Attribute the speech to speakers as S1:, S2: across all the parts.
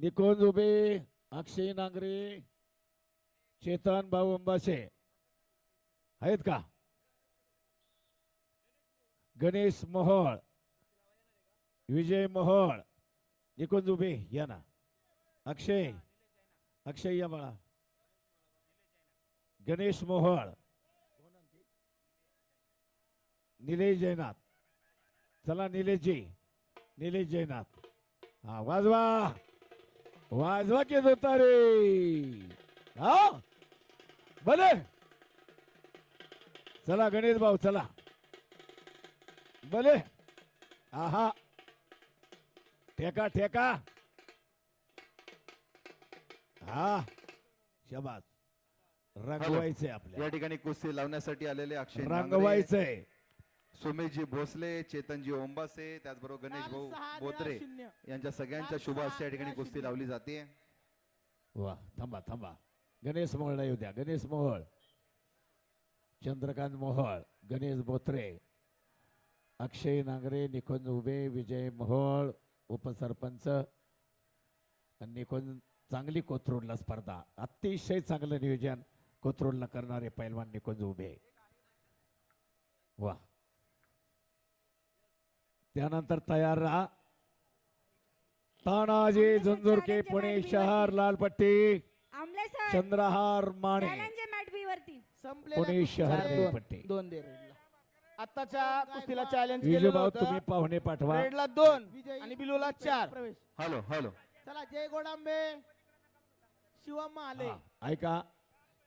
S1: निकोज उभे अक्षय नांगरे चेतन भाऊ अंबासे आहेत का? गणेश मोहोळ विजय मोहोळ निकुंज उभे या ना. अक्षय अक्षय या बाळा. गणेश मोहोळ निलेश जयनाथ. चला निलेशजी निलेश जयनाथ. हा वाजवा. वाजवा के होता रे हा? भले चला गणेश भाऊ चला. भले आहा. ठेका ठेका. हा. शबास. रंगवायचंय आपल्या.
S2: या ठिकाणी कुस्ती लावण्यासाठी आलेले अक्षय नांगरे,
S1: रंगवायचंय.
S2: सुमेशजी भोसले चेतनजी ओंबासे त्याचबरोबर गणेश भाऊ बोत्रे यांच्या सगळ्यांच्या शुभ या ठिकाणी कुस्ती लावली जाते.
S1: वा थांबा थांबा. गणेश मोहळला येऊ द्या. गणेश मोहळ. चंद्रकांत मोहळ गणेश बोत्रे अक्षय नांगरे निकुंज उभे विजय मोहोळ उपसरपंच आणि निकुंज चांगली कोथरूडला स्पर्धा. अतिशय चांगलं नियोजन कोथरूडला करणारे पैलवान निकुंज उभे. वा. त्यानंतर तयार राहा. तानाजी झुंझुरके पुणे शहर लालपट्टी. चंद्रहार माने. पुणे शहर पट्टी
S3: दोन दे आताच्या कुस्तीला चॅलेंज
S1: विजूभाऊ तुम्ही पाहुणे पाठवा.
S3: रेडला दोन आणि बिलूला चार.
S2: Hello hello.
S4: चला जय गोडांबे. शिवम आले.
S1: ऐका.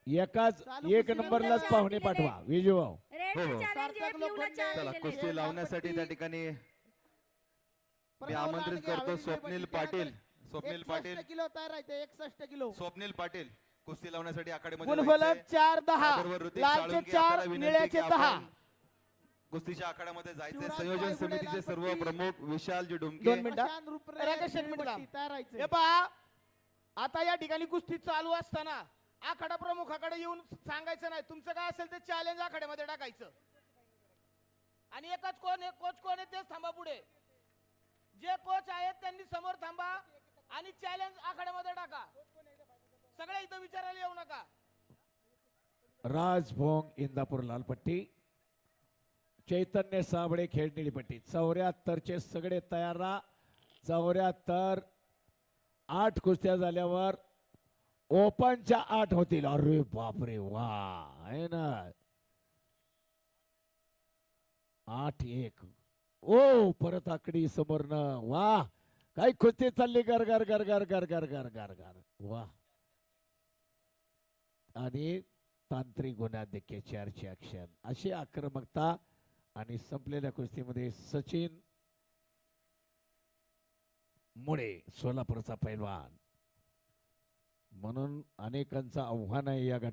S1: एकाच एक नंबरलाच पाहुणे पाठवा.
S5: विजूभाऊ
S2: हो, हो. चला कुस्ती लावण्यासाठी त्या ठिकाणी मी आमंत्रित करतो स्वप्नील पाटील. स्वप्नील पाटील.
S4: किलो तयार आहे एकसष्ट किलो.
S2: स्वप्नील पाटील कुस्ती लावण्यासाठी आखाड्यामध्ये.
S3: चार दहा लालचे चार निळ्याचे
S2: कुस्तीच्या आखाड्यामध्ये
S4: शिवराज
S2: संयोजन समितीचे सर्व. प्रमुख डुमके
S3: हे
S4: राहायचे.
S3: पहा आता या ठिकाणी कुस्ती चालू असताना आखाडा प्रमुखाकडे येऊन सांगायचं नाही. तुमचं काय असेल ते चॅलेंज आखाड्यामध्ये टाकायचं. आणि एकच कोण कोच कोण आहे तेच थांबा पुढे. जे कोच आहेत त्यांनी समोर थांबा आणि चॅलेंज आखाड्यामध्ये टाका. सगळे इथं विचारायला येऊ नका.
S1: राज भोंग इंदापूर लालपट्टी. चैतन्य साबळे खेळ निळीपट्टी चौऱ्याहत्तरचे सगळे तयार राहा. चौऱ्याहत्तर आठ कुस्त्या झाल्यावर ओपनच्या आठ होतील. अरे बापरे वा आहे ना? आठ एक. ओ परत आकडी समोरनं वा काही कुस्ती चालली गर गर गर गर गर गर गर गर गर. वा. आणि तांत्रिक गुन्हाधिक्य चारचे ऍक्शन अशी आक्रमकता आणि संपलेल्या कुस्तीमध्ये सचिन मुळे सोलापूरचा पैलवान. म्हणून अनेकांचं आव्हान आहे या गटात